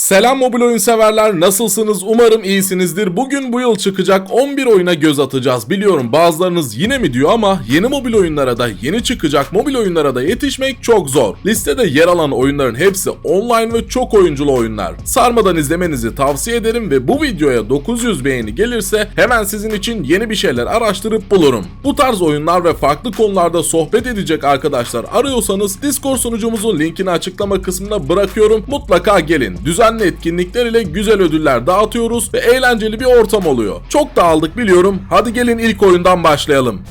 Selam mobil oyun severler nasılsınız umarım iyisinizdir. Bugün bu yıl çıkacak 11 oyuna göz atacağız. Biliyorum bazılarınız yine mi diyor ama yeni mobil oyunlara da yeni çıkacak mobil oyunlara da yetişmek çok zor. Listede yer alan oyunların hepsi online ve çok oyunculu oyunlar. Sarmadan izlemenizi tavsiye ederim ve bu videoya 900 beğeni gelirse hemen sizin için yeni bir şeyler araştırıp bulurum. Bu tarz oyunlar ve farklı konularda sohbet edecek arkadaşlar arıyorsanız Discord sunucumuzun linkini açıklama kısmına bırakıyorum. Mutlaka gelin. Düzenli etkinlikler ile güzel ödüller dağıtıyoruz ve eğlenceli bir ortam oluyor. Çok da aldık biliyorum. Hadi gelin ilk oyundan başlayalım.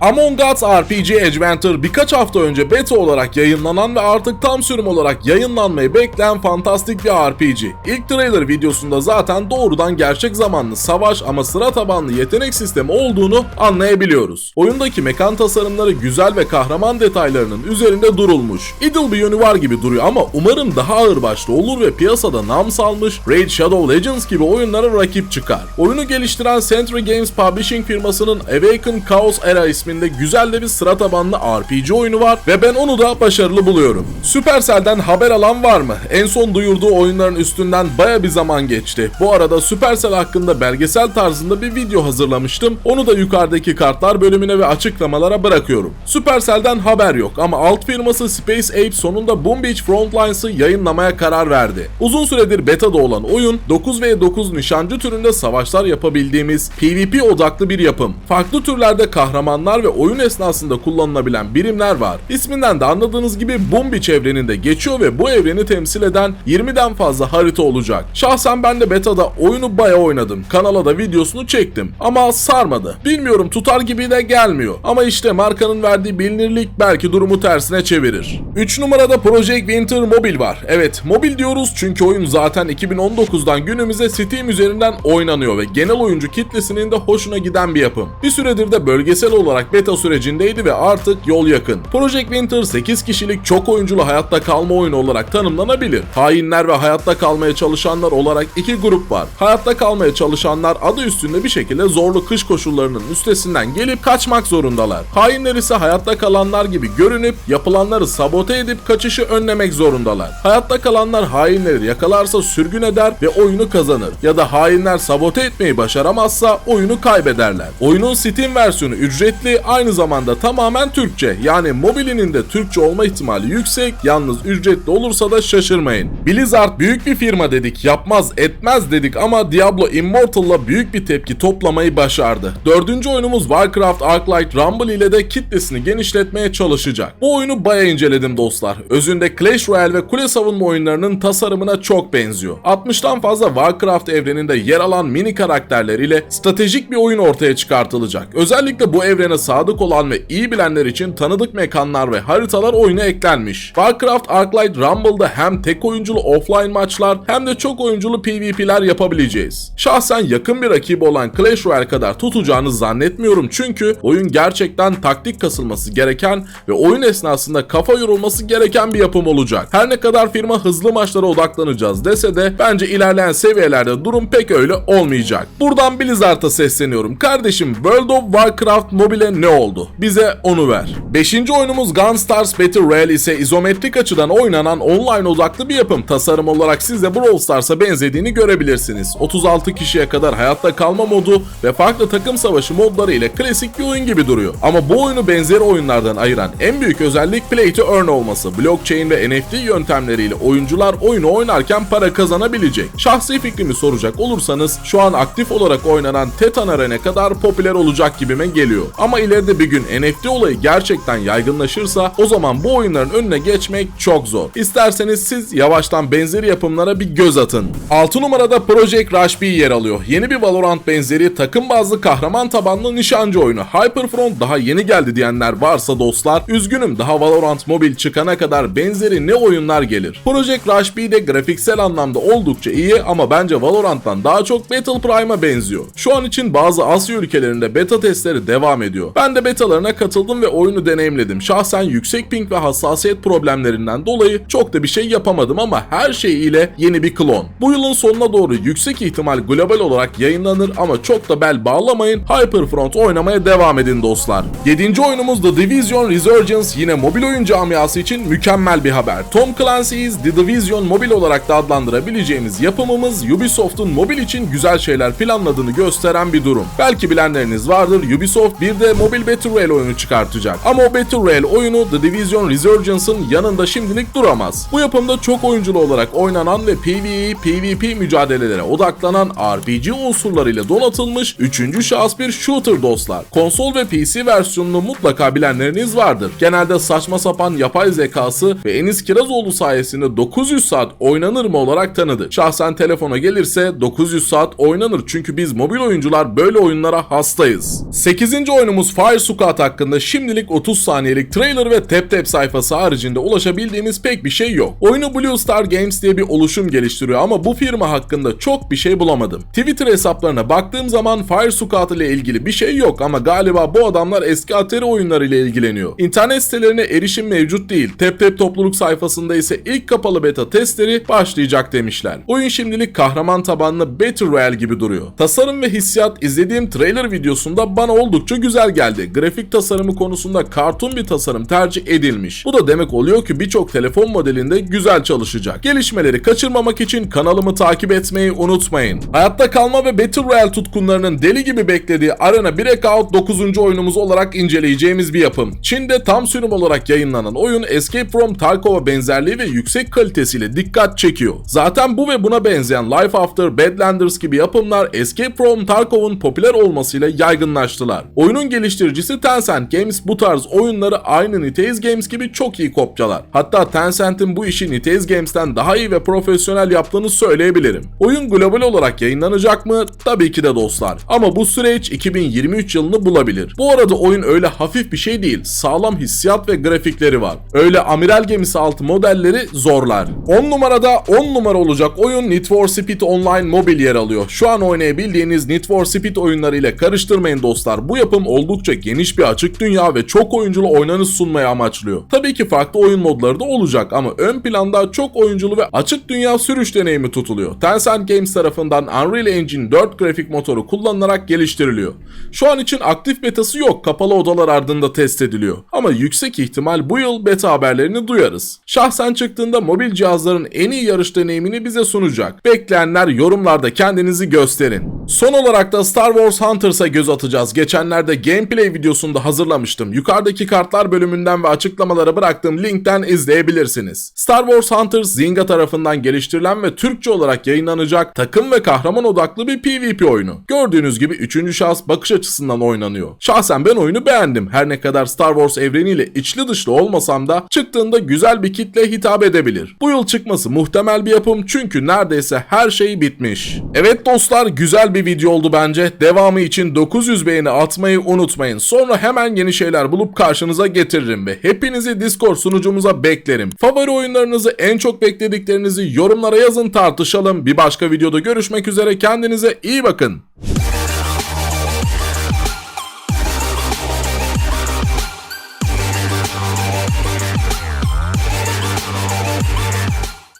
Among Us RPG Adventure birkaç hafta önce beta olarak yayınlanan ve artık tam sürüm olarak yayınlanmayı bekleyen fantastik bir RPG. İlk trailer videosunda zaten doğrudan gerçek zamanlı savaş ama sıra tabanlı yetenek sistemi olduğunu anlayabiliyoruz. Oyundaki mekan tasarımları güzel ve kahraman detaylarının üzerinde durulmuş. Idle yönü var gibi duruyor ama umarım daha ağır başlı olur ve piyasada nam salmış Raid Shadow Legends gibi oyunlara rakip çıkar. Oyunu geliştiren Century Games Publishing firmasının Awaken Chaos Era ismi isminde güzel de bir sıra tabanlı RPG oyunu var ve ben onu da başarılı buluyorum. Supercell'den haber alan var mı? En son duyurduğu oyunların üstünden baya bir zaman geçti. Bu arada Supercell hakkında belgesel tarzında bir video hazırlamıştım. Onu da yukarıdaki kartlar bölümüne ve açıklamalara bırakıyorum. Supercell'den haber yok ama alt firması Space Ape sonunda Boom Beach Frontlines'ı yayınlamaya karar verdi. Uzun süredir beta'da olan oyun 9v9 nişancı türünde savaşlar yapabildiğimiz PvP odaklı bir yapım. Farklı türlerde kahramanlar ve oyun esnasında kullanılabilen birimler var. İsminden de anladığınız gibi Bumbi çevreninde geçiyor ve bu evreni temsil eden 20'den fazla harita olacak. Şahsen ben de beta'da oyunu baya oynadım. Kanala da videosunu çektim. Ama sarmadı. Bilmiyorum tutar gibi de gelmiyor. Ama işte markanın verdiği bilinirlik belki durumu tersine çevirir. 3 numarada Project Winter Mobile var. Evet mobil diyoruz çünkü oyun zaten 2019'dan günümüze Steam üzerinden oynanıyor ve genel oyuncu kitlesinin de hoşuna giden bir yapım. Bir süredir de bölgesel olarak beta sürecindeydi ve artık yol yakın. Project Winter 8 kişilik çok oyunculu hayatta kalma oyunu olarak tanımlanabilir. Hainler ve hayatta kalmaya çalışanlar olarak iki grup var. Hayatta kalmaya çalışanlar adı üstünde bir şekilde zorlu kış koşullarının üstesinden gelip kaçmak zorundalar. Hainler ise hayatta kalanlar gibi görünüp yapılanları sabote edip kaçışı önlemek zorundalar. Hayatta kalanlar hainleri yakalarsa sürgün eder ve oyunu kazanır. Ya da hainler sabote etmeyi başaramazsa oyunu kaybederler. Oyunun Steam versiyonu ücretli aynı zamanda tamamen Türkçe. Yani mobilinin de Türkçe olma ihtimali yüksek. Yalnız ücretli olursa da şaşırmayın. Blizzard büyük bir firma dedik, yapmaz etmez dedik ama Diablo Immortal'la büyük bir tepki toplamayı başardı. Dördüncü oyunumuz Warcraft Arclight Rumble ile de kitlesini genişletmeye çalışacak. Bu oyunu baya inceledim dostlar. Özünde Clash Royale ve kule savunma oyunlarının tasarımına çok benziyor. 60'tan fazla Warcraft evreninde yer alan mini karakterleriyle stratejik bir oyun ortaya çıkartılacak. Özellikle bu evrene sadık olan ve iyi bilenler için tanıdık mekanlar ve haritalar oyuna eklenmiş. Warcraft Arclight Rumble'da hem tek oyunculu offline maçlar hem de çok oyunculu PvP'ler yapabileceğiz. Şahsen yakın bir rakibi olan Clash Royale kadar tutacağını zannetmiyorum çünkü oyun gerçekten taktik kasılması gereken ve oyun esnasında kafa yorulması gereken bir yapım olacak. Her ne kadar firma hızlı maçlara odaklanacağız dese de bence ilerleyen seviyelerde durum pek öyle olmayacak. Buradan Blizzard'a sesleniyorum. Kardeşim World of Warcraft Mobile ne oldu? Bize onu ver. Beşinci oyunumuz Gunstars Battle Royale ise izometrik açıdan oynanan online odaklı bir yapım. Tasarım olarak siz de Brawl Stars'a benzediğini görebilirsiniz. 36 kişiye kadar hayatta kalma modu ve farklı takım savaşı modları ile klasik bir oyun gibi duruyor. Ama bu oyunu benzeri oyunlardan ayıran en büyük özellik Play to Earn olması. Blockchain ve NFT yöntemleriyle oyuncular oyunu oynarken para kazanabilecek. Şahsi fikrimi soracak olursanız şu an aktif olarak oynanan Tetan Arena kadar popüler olacak gibime geliyor. Ama ileride bir gün NFT olayı gerçekten yaygınlaşırsa o zaman bu oyunların önüne geçmek çok zor. İsterseniz siz yavaştan benzeri yapımlara bir göz atın. 6 numarada Project Rush B yer alıyor. Yeni bir Valorant benzeri takım bazlı kahraman tabanlı nişancı oyunu. Hyperfront daha yeni geldi diyenler varsa dostlar üzgünüm daha Valorant Mobile çıkana kadar benzeri ne oyunlar gelir. Project Rush B de grafiksel anlamda oldukça iyi ama bence Valorant'tan daha çok Battle Prime'a benziyor. Şu an için bazı Asya ülkelerinde beta testleri devam ediyor. Ben de betalarına katıldım ve oyunu deneyimledim. Şahsen yüksek ping ve hassasiyet problemlerinden dolayı çok da bir şey yapamadım ama her şey ile yeni bir klon. Bu yılın sonuna doğru yüksek ihtimal global olarak yayınlanır ama çok da bel bağlamayın. Hyperfront oynamaya devam edin dostlar. 7. oyunumuz The Division Resurgence yine mobil oyun camiası için mükemmel bir haber. Tom Clancy's The Division mobil olarak da adlandırabileceğimiz yapımımız Ubisoft'un mobil için güzel şeyler planladığını gösteren bir durum. Belki bilenleriniz vardır Ubisoft bir de mobil Battle Royale oyunu çıkartacak. Ama o Battle Royale oyunu The Division Resurgence'ın yanında şimdilik duramaz. Bu yapımda çok oyunculu olarak oynanan ve PvE, PvP mücadelelere odaklanan RPG unsurlarıyla donatılmış 3. şahıs bir shooter dostlar. Konsol ve PC versiyonunu mutlaka bilenleriniz vardır. Genelde saçma sapan yapay zekası ve Enis Kirazoğlu sayesinde 900 saat oynanır mı olarak tanıdı. Şahsen telefona gelirse 900 saat oynanır çünkü biz mobil oyuncular böyle oyunlara hastayız. 8. oyunumuz Fire Squad hakkında şimdilik 30 saniyelik trailer ve tap tap sayfası haricinde ulaşabildiğimiz pek bir şey yok. Oyunu Blue Star Games diye bir oluşum geliştiriyor ama bu firma hakkında çok bir şey bulamadım. Twitter hesaplarına baktığım zaman Fire Squad ile ilgili bir şey yok ama galiba bu adamlar eski Atari oyunları ile ilgileniyor. İnternet sitelerine erişim mevcut değil. Tap Tap topluluk sayfasında ise ilk kapalı beta testleri başlayacak demişler. Oyun şimdilik kahraman tabanlı Battle Royale gibi duruyor. Tasarım ve hissiyat izlediğim trailer videosunda bana oldukça güzel geldi. Grafik tasarımı konusunda kartun bir tasarım tercih edilmiş. Bu da demek oluyor ki birçok telefon modelinde güzel çalışacak. Gelişmeleri kaçırmamak için kanalımı takip etmeyi unutmayın. Hayatta kalma ve Battle Royale tutkunlarının deli gibi beklediği Arena Breakout 9. oyunumuz olarak inceleyeceğimiz bir yapım. Çin'de tam sürüm olarak yayınlanan oyun Escape from Tarkov'a benzerliği ve yüksek kalitesiyle dikkat çekiyor. Zaten bu ve buna benzeyen Life After Badlanders gibi yapımlar Escape from Tarkov'un popüler olmasıyla yaygınlaştılar. Oyunun geliştiricisi Tencent Games bu tarz oyunları aynı Niteis Games gibi çok iyi kopyalar. Hatta Tencent'in bu işi Niteis Games'ten daha iyi ve profesyonel yaptığını söyleyebilirim. Oyun global olarak yayınlanacak mı? Tabii ki de dostlar. Ama bu süreç 2023 yılını bulabilir. Bu arada oyun öyle hafif bir şey değil. Sağlam hissiyat ve grafikleri var. Öyle amiral gemisi altı modelleri zorlar. 10 numarada 10 numara olacak oyun Need for Speed Online Mobile yer alıyor. Şu an oynayabildiğiniz Need for Speed oyunları ile karıştırmayın dostlar. Bu yapım oldukça geniş bir açık dünya ve çok oyunculu oynanış sunmayı amaçlıyor. Tabii ki farklı oyun modları da olacak ama ön planda çok oyunculu ve açık dünya sürüş deneyimi tutuluyor. Tencent Games tarafından Unreal Engine 4 grafik motoru kullanılarak geliştiriliyor. Şu an için aktif betası yok, kapalı odalar ardında test ediliyor. Ama yüksek ihtimal bu yıl beta haberlerini duyarız. Şahsen çıktığında mobil cihazların en iyi yarış deneyimini bize sunacak. Bekleyenler yorumlarda kendinizi gösterin. Son olarak da Star Wars Hunters'a göz atacağız. Geçenlerde gameplay videosunda hazırlamıştım. Yukarıdaki kartlar bölümünden ve açıklamalara bıraktığım linkten izleyebilirsiniz. Star Wars Hunters Zynga tarafından geliştirilen ve Türkçe olarak yayınlanacak takım ve kahraman odaklı bir PvP oyunu. Gördüğünüz gibi 3. şahıs bakış açısından oynanıyor. Şahsen ben oyunu beğendim. Her ne kadar Star Wars evreniyle içli dışlı olmasam da çıktığında güzel bir kitle hitap edebilir. Bu yıl çıkması muhtemel bir yapım çünkü neredeyse her şey bitmiş. Evet dostlar güzel bir video oldu bence. Devamı için 900 beğeni atmayı unutmayın. Sonra hemen yeni şeyler bulup karşınıza getiririm ve hepinizi Discord sunucumuza beklerim. Favori oyunlarınızı en çok beklediklerinizi yorumlara yazın tartışalım. Bir başka videoda görüşmek üzere kendinize iyi bakın.